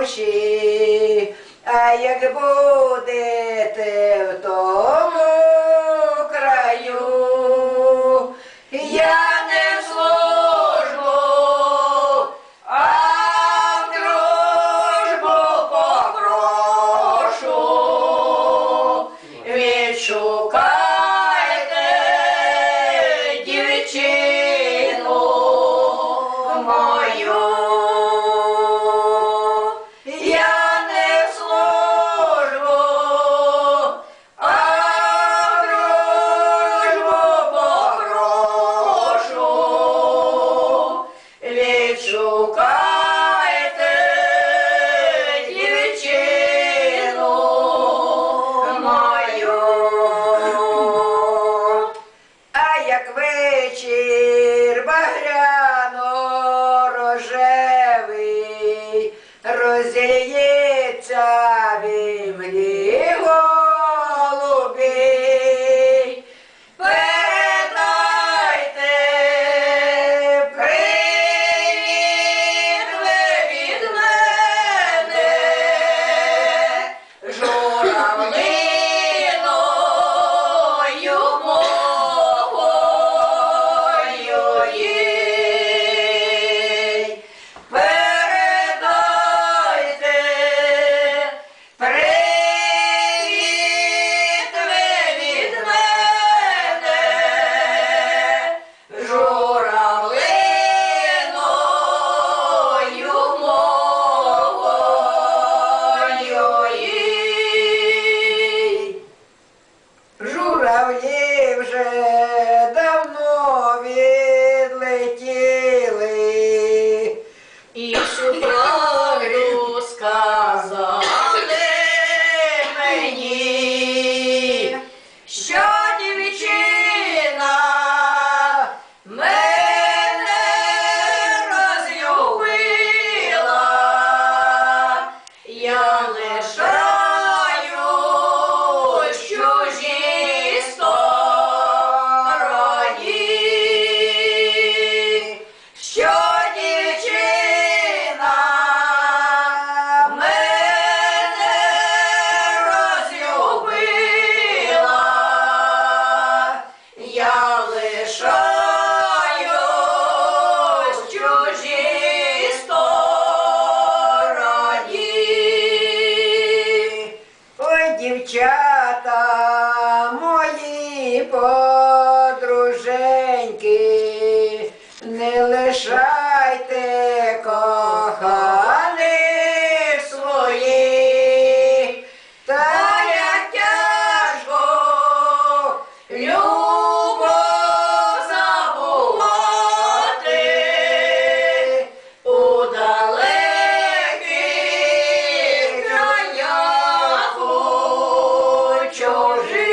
душі, а як будете в тому краю, я не службу, а дружбу попрошу, відшукайте дівчину мою. Yeah, yeah. E isso подруженьки, не лишайте коханих своїх, та як тяжко любов забувати у далеких краях у чужих.